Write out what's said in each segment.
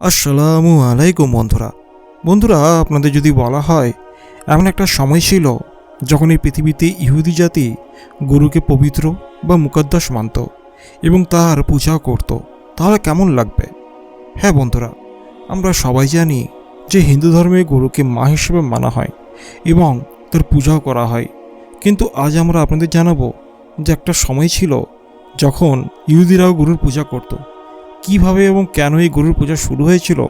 আসসালামু আলাইকুম বন্ধুরা। বন্ধুরা, আপনাদের যদি বলা হয়, এমন একটা সময় ছিল যখন এই পৃথিবীতে ইহুদি জাতি গুরুকে পবিত্র বা মুকদ্দাস মানত এবং তার পূজাও করত। তাহলে কেমন লাগবে? হ্যাঁ বন্ধুরা, আমরা সবাই জানি যে হিন্দু ধর্মে গরুকে মা হিসেবে মানা হয় এবং তার পূজাও করা হয়। কিন্তু আজ আমরা আপনাদের জানাব যে একটা সময় ছিল যখন ইহুদিরাও গরুর পূজা করত। কীভাবে এবং কেন এই গরুর পূজা শুরু হয়েছিল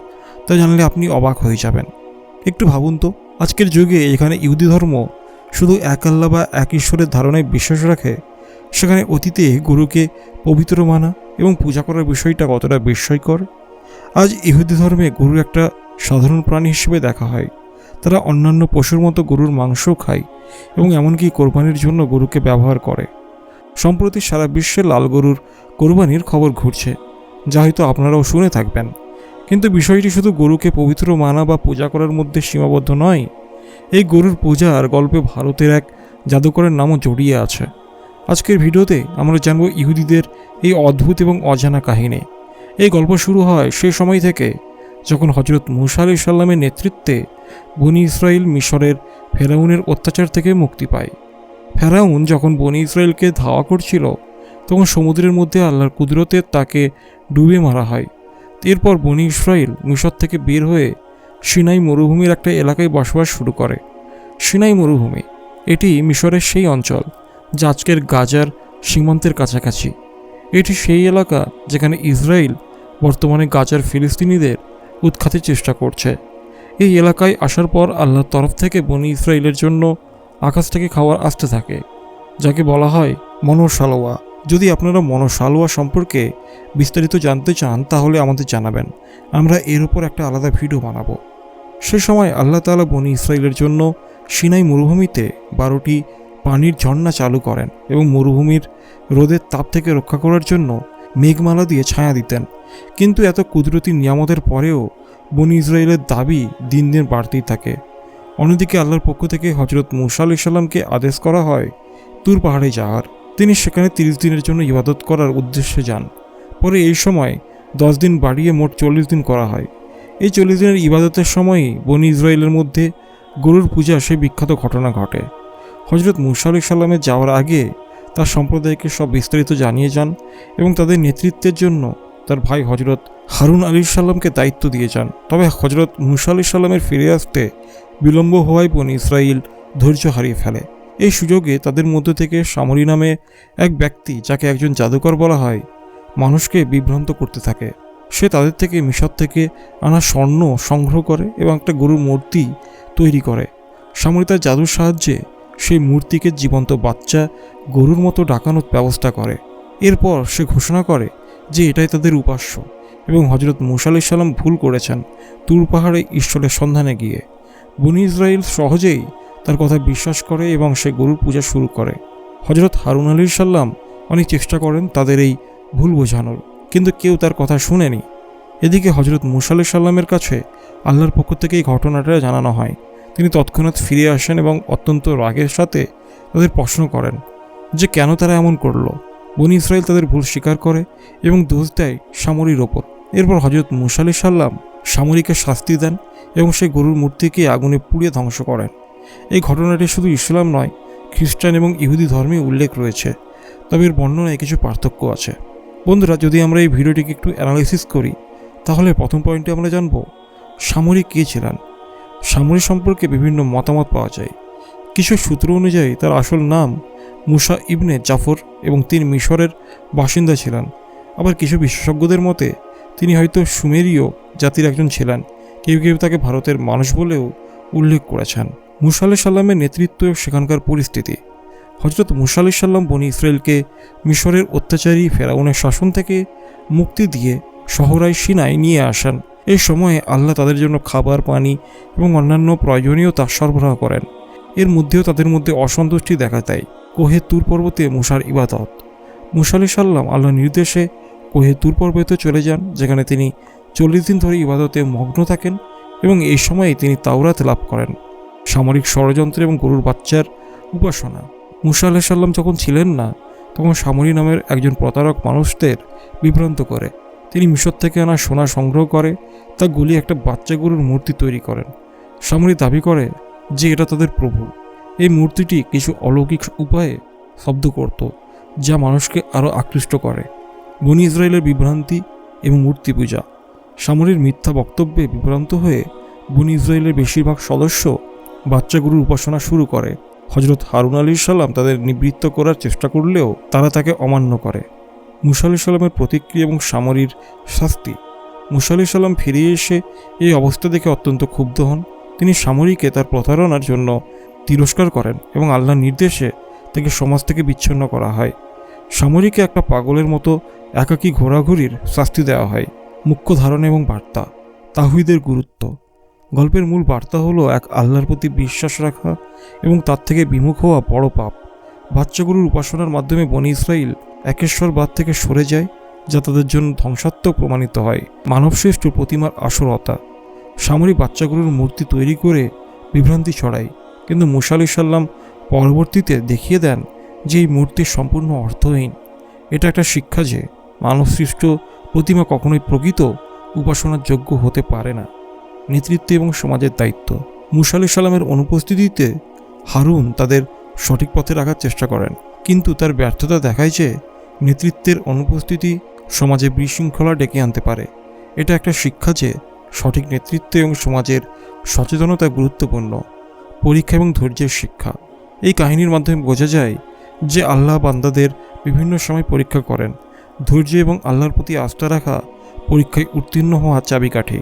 তা জানলে আপনি অবাক হয়ে যাবেন। একটু ভাবুন তো, আজকের যুগে এখানে ইহুদি ধর্ম শুধু এক আল্লাহ বা এক ঈশ্বরের ধারণায় বিশ্বাস রাখে? সেখানে অতীতে গরুকে পবিত্র মানা এবং পূজা করার বিষয়টা কতটা বিস্ময়কর? আজ ইহুদি ধর্মে গরু একটা সাধারণ প্রাণী হিসেবে দেখা হয়। তারা অন্যান্য পশুর মতো গরুর মাংসও খায় এবং এমনকি কোরবানির জন্য গরুকে ব্যবহার করে। সম্প্রতি সারা বিশ্বে লাল গরুর কোরবানির খবর ঘুরছে। যা হয়তো আপনারাও শুনে থাকবেন। কিন্তু বিষয়টি শুধু গরুকে পবিত্র মানা বা পূজা করার মধ্যে সীমাবদ্ধ নয়, এই গরুর পূজার গল্পে ভারতের এক জাদুকরের নামও জড়িয়ে আছে। আজকের ভিডিওতে আমরা জানব ইহুদিদের এই অদ্ভুত এবং অজানা কাহিনী। এই গল্প শুরু হয় সেই সময় থেকে, যখন হজরত মুসা আলি সাল্লামের নেতৃত্বে বনি ইসরায়েল মিশরের ফেরাউনের অত্যাচার থেকে মুক্তি পায়। ফেরাউন যখন বনি ইসরায়েলকে ধাওয়া করছিল তখন সমুদ্রের মধ্যে আল্লাহর কুদরতে তাকে ডুবে মারা হয়। এরপর বনি ইসরায়েল মিশর থেকে বের হয়ে সিনাই মরুভূমির একটা এলাকায় বসবাস শুরু করে। সিনাই মরুভূমি, এটি মিশরের সেই অঞ্চল যা আজকের গাজার সীমান্তের কাছাকাছি। এটি সেই এলাকা যেখানে ইসরায়েল বর্তমানে গাজার ফিলিস্তিনিদের উৎখাতের চেষ্টা করছে। এই এলাকায় আসার পর আল্লাহর তরফ থেকে বনি ইসরায়েলের জন্য আকাশ থেকে খাবার আসতে থাকে, যাকে বলা হয় মনসালোয়া যদি আপনারা মনসালোয়া সম্পর্কে বিস্তারিত জানতে চান, তাহলে আমাদের জানাবেন। আমরা এর উপর একটা আলাদা ভিডিও বানাবো। সে সময় আল্লাহ তাআলা বনি ইসরায়েলের জন্য সিনাই মরুভূমিতে বারোটি পানির ঝর্ণা চালু করেন এবং মরুভূমির রোদের তাপ থেকে রক্ষা করার জন্য মেঘমালা দিয়ে ছায়া দিতেন। কিন্তু এত কুদরতি নিয়ামতের পরেও বনি ইসরায়েলের দাবি দিন দিন বাড়তেই থাকে। অন্যদিকে আল্লাহর পক্ষ থেকে হজরত মুসা আলি সাল্লামকে আদেশ করা হয়, তুর পাহাড়ে যাওয়ার। তিনি সেখানে তিরিশ দিনের জন্য ইবাদত করার উদ্দেশ্যে যান। পরে এই সময় দশ দিন বাড়িয়ে মোট চল্লিশ দিন করা হয়। এই চল্লিশ দিনের ইবাদতের সময়ই বনি ইসরায়েলের মধ্যে গরুর পূজা সেই বিখ্যাত ঘটনা ঘটে। হজরত মুসা আলি সাল্লামের যাওয়ার আগে তার সম্প্রদায়কে সব বিস্তারিত জানিয়ে যান এবং তাদের নেতৃত্বের জন্য তার ভাই হজরত হারুন আলী সাল্লামকে দায়িত্ব দিয়ে যান। তবে হজরত মুসা আলি সাল্লামের ফিরে আসতে বিলম্ব হওয়ায় বনি ইসরায়েল ধৈর্য হারিয়ে ফেলে। এই সুযোগে তাদের মধ্য থেকে সামরি নামে এক ব্যক্তি যাকে একজন জাদুকর বলা হয়, মানুষকে বিভ্রান্ত করতে থাকে। সে তাদের থেকে মিশর থেকে আনা স্বর্ণ সংগ্রহ করে এবং একটা গরুর মূর্তি তৈরি করে। সামরি তার জাদুর সাহায্যে সেই মূর্তিকে জীবন্ত বাচ্চা গরুর মতো ডাকানোর ব্যবস্থা করে। এরপর সে ঘোষণা করে যে এটাই তাদের উপাস্য এবং হজরত মুসা সাল্লাম ভুল করেছেন। তুর পাহাড়ে ঈশ্বরের সন্ধানে গিয়ে। বনি ইসরায়েল সহজেই তার কথা বিশ্বাস করে এবং সে গরুর পূজা শুরু করে। হজরত হারুন আলী সাল্লাম অনেক চেষ্টা করেন তাদের এই ভুল বোঝানোর, কিন্তু কেউ তার কথা শুনেনি। এদিকে হজরত মুসা সাল্লামের কাছে আল্লাহর পক্ষ থেকে এই ঘটনাটা জানানো হয়। তিনি তৎক্ষণাৎ ফিরে আসেন এবং অত্যন্ত রাগের সাথে তাদের প্রশ্ন করেন যে, কেন তারা এমন করল? বনি ইসরায়েল তাদের ভুল স্বীকার করে এবং দোষ দেয় সামরির ওপর। এরপর হজরত মুসা সাল্লাম সামরিকে শাস্তি দেন এবং সেই গরুর মূর্তিকে আগুনে পুড়িয়ে ধ্বংস করেন। এই ঘটনাটি শুধু ইসলাম নয়, খ্রিস্টান এবং ইহুদি ধর্মে উল্লেখ রয়েছে, তবে এর বর্ণনায় কিছু পার্থক্য আছে। বন্ধুরা, যদি আমরা এই ভিডিওটিকে একটু অ্যানালাইসিস করি, তাহলে প্রথম পয়েন্টে আমরা জানব, সামরিক কে ছিলেন? সামরিক সম্পর্কে বিভিন্ন মতামত পাওয়া যায়। কিছু সূত্র অনুযায়ী তার আসল নাম মুসা ইবনে জাফর এবং তিনি মিশরের বাসিন্দা ছিলেন। আবার কিছু বিশেষজ্ঞদের মতে, তিনি হয়তো সুমেরীয় জাতির একজন ছিলেন। কেউ কেউ তাকে ভারতের মানুষ বলেও উল্লেখ করেছেন। মুসা সাল্লামের নেতৃত্ব সেখানকার পরিস্থিতি। হজরত মুসা আলাহ সাল্লাম বনি ইসরায়েলকে মিশরের অত্যাচারী ফেরাউনের শাসন থেকে মুক্তি দিয়ে শহরায় সিনায় নিয়ে আসেন। এই সময়ে আল্লাহ তাদের জন্য খাবার, পানি এবং অন্যান্য প্রয়োজনীয়তা সরবরাহ করেন। এর মধ্যেও তাদের মধ্যে অসন্তুষ্টি দেখা দেয়। কোহে তুর পর্বতে মুসার ইবাদত। মুসা আলি সাল্লাম আল্লাহর নির্দেশে কোহে তুর পর্বতে চলে যান, যেখানে তিনি চল্লিশ দিন ধরে ইবাদতে মগ্ন থাকেন এবং এই সময়ে তিনি তাওরাত লাভ করেন। সামরিক ষড়যন্ত্র এবং গরুর বাচ্চার উপাসনা। মুসা আলাহ সাল্লাম যখন ছিলেন না, তখন সামরি নামের একজন প্রতারক মানুষদের বিভ্রান্ত করে। তিনি মিশর থেকে আনা সোনা সংগ্রহ করে, তা গুলি একটা বাচ্চা গরুর মূর্তি তৈরি করেন। সামরি দাবি করে যে এটা তাদের প্রভু। এই মূর্তিটি কিছু অলৌকিক উপায়ে শব্দ করত, যা মানুষকে আরও আকৃষ্ট করে। বনি ইসরায়েলের বিভ্রান্তি এবং মূর্তি পূজা। সামরির মিথ্যা বক্তব্যে বিভ্রান্ত হয়ে বনি ইসরায়েলের বেশিরভাগ সদস্য বাচ্চা গরুর উপাসনা শুরু করে। হজরত হারুন আলী সাল্লাম তাদের নিবৃত্ত করার চেষ্টা করলেও তারা তাকে অমান্য করে। মুসা আলি সাল্লামের প্রতিক্রিয়া এবং সামরির শাস্তি। মুসা আলি সাল্লাম ফিরে এসে এই অবস্থা দেখে অত্যন্ত ক্ষুব্ধ হন। তিনি সামরিকে তার প্রতারণার জন্য তিরস্কার করেন এবং আল্লাহর নির্দেশে তাকে সমাজ থেকে বিচ্ছিন্ন করা হয়। সামরিকে একটা পাগলের মতো একাকী ঘোরাঘুরির শাস্তি দেওয়া হয়। মুখ্য ধারণা এবং বার্তা। তাহিদের গুরুত্ব। গল্পের মূল বার্তা হলো এক আল্লাহর প্রতি বিশ্বাস রাখা এবং তার থেকে বিমুখ হওয়া বড় পাপ। বাচ্চাগুলোর উপাসনার মাধ্যমে বনি ইসরায়েল একেশ্বরবাদ থেকে সরে যায়, যা তাদের জন্য ধ্বংসাত্মক প্রমাণিত হয়। মানবশ্রেষ্ঠ প্রতিমার আসরতা সামরিক বাচ্চাগুলোর মূর্তি তৈরি করে বিভ্রান্তি ছড়ায়। কিন্তু মুসা আলি সাল্লাম পরবর্তীতে দেখিয়ে দেন যে এই মূর্তি সম্পূর্ণ অর্থহীন। এটা একটা শিক্ষা যে মানবসৃষ্ট প্রতিমা কখনোই প্রকৃত উপাসনার যোগ্য হতে পারে না। নেতৃত্ব এবং সমাজের দায়িত্ব। মুসা আলি সাল্লামের অনুপস্থিতিতে হারুন তাদের সঠিক পথে রাখার চেষ্টা করেন। কিন্তু তার ব্যর্থতা দেখায় যে নেতৃত্বের অনুপস্থিতি সমাজে বিশৃঙ্খলা ডেকে আনতে পারে। এটা একটা শিক্ষা যে সঠিক নেতৃত্ব এবং সমাজের সচেতনতা গুরুত্বপূর্ণ, পরীক্ষা এবং ধৈর্যের শিক্ষা। এই কাহিনীর মাধ্যমে বোঝা যায় যে আল্লাহ বান্দাদের বিভিন্ন সময় পরীক্ষা করেন। ধৈর্য এবং আল্লাহর প্রতি আস্থা রাখা পরীক্ষায় উত্তীর্ণ হওয়া চাবিকাঠি।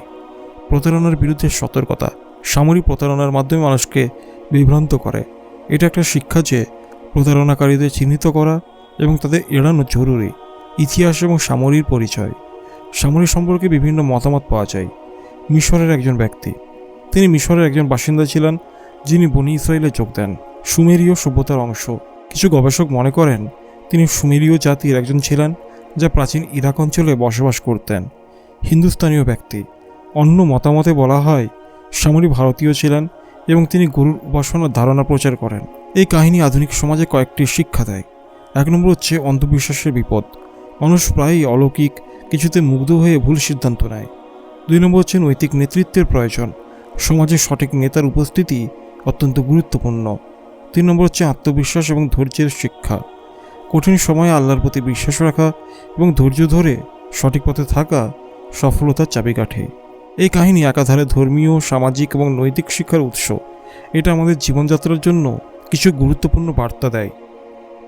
প্রতারণার বিরুদ্ধে সতর্কতা। সামরিক প্রতারণার মাধ্যমে মানুষকে বিভ্রান্ত করে। এটা একটা শিক্ষা যে প্রতারণাকারীদের চিহ্নিত করা এবং তাদের এড়ানো জরুরি। ইতিহাস এবং সামরিক পরিচয়। সামরিক সম্পর্কে বিভিন্ন মতামত পাওয়া যায়। মিশরের একজন ব্যক্তি। তিনি মিশরের একজন বাসিন্দা ছিলেন, যিনি বনি ইসরায়েলে যোগ দেন। সুমেরীয় সভ্যতার অংশ। কিছু গবেষক মনে করেন, তিনি সুমেরীয় জাতির একজন ছিলেন, যা প্রাচীন ইরাক অঞ্চলে বসবাস করতেন। হিন্দুস্তানীয় ব্যক্তি। অন্য মতামতে বলা হয় সামরিক ভারতীয় ছিলেন এবং তিনি গরুর উপাসনার ধারণা প্রচার করেন। এই কাহিনী আধুনিক সমাজে কয়েকটি শিক্ষা দেয়। এক নম্বর হচ্ছে অন্ধবিশ্বাসের বিপদ। মানুষ প্রায়ই অলৌকিক, কিছুতে মুগ্ধ হয়ে ভুল সিদ্ধান্ত নেয়। দুই নম্বর হচ্ছে নৈতিক নেতৃত্বের প্রয়োজন। সমাজে সঠিক নেতার উপস্থিতি অত্যন্ত গুরুত্বপূর্ণ। তিন নম্বর হচ্ছে আত্মবিশ্বাস এবং ধৈর্যের শিক্ষা। কঠিন সময়ে আল্লাহর প্রতি বিশ্বাস রাখা এবং ধৈর্য ধরে সঠিক পথে থাকা সফলতার চাবিকাঠি। এই কাহিনী একাধারে ধর্মীয়, সামাজিক এবং নৈতিক শিক্ষার উৎস। এটা আমাদের জীবনযাত্রার জন্য কিছু গুরুত্বপূর্ণ বার্তা দেয়।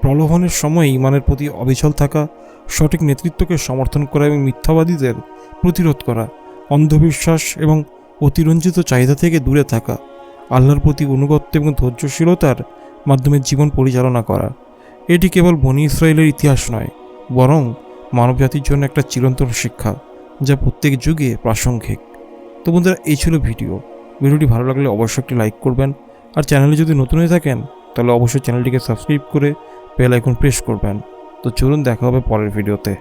প্রলোভনের সময় ইমানের প্রতি অবিচল থাকা, সঠিক নেতৃত্বকে সমর্থন করা এবং মিথ্যাবাদীদের প্রতিরোধ করা, অন্ধবিশ্বাস এবং অতিরঞ্জিত চাহিদা থেকে দূরে থাকা, আল্লাহর প্রতি অনুগত্য এবং ধৈর্যশীলতার মাধ্যমে জীবন পরিচালনা করা। এটি কেবল বনি ইসরায়েলের ইতিহাস নয়, বরং মানবজাতির জন্য একটা চিরন্তন শিক্ষা, যা প্রত্যেক যুগে প্রাসঙ্গিক। তো বন্ধুরা, এই ছিল ভিডিও। ভিডিওটি ভালো লাগলে অবশ্যই একটি লাইক করবেন। আর চ্যানেলে যদি নতুন হয়ে থাকেন, তাহলে অবশ্যই চ্যানেলটিকে সাবস্ক্রাইব করে বেল আইকন প্রেস করবেন। তো চলুন, দেখা হবে পরের ভিডিওতে।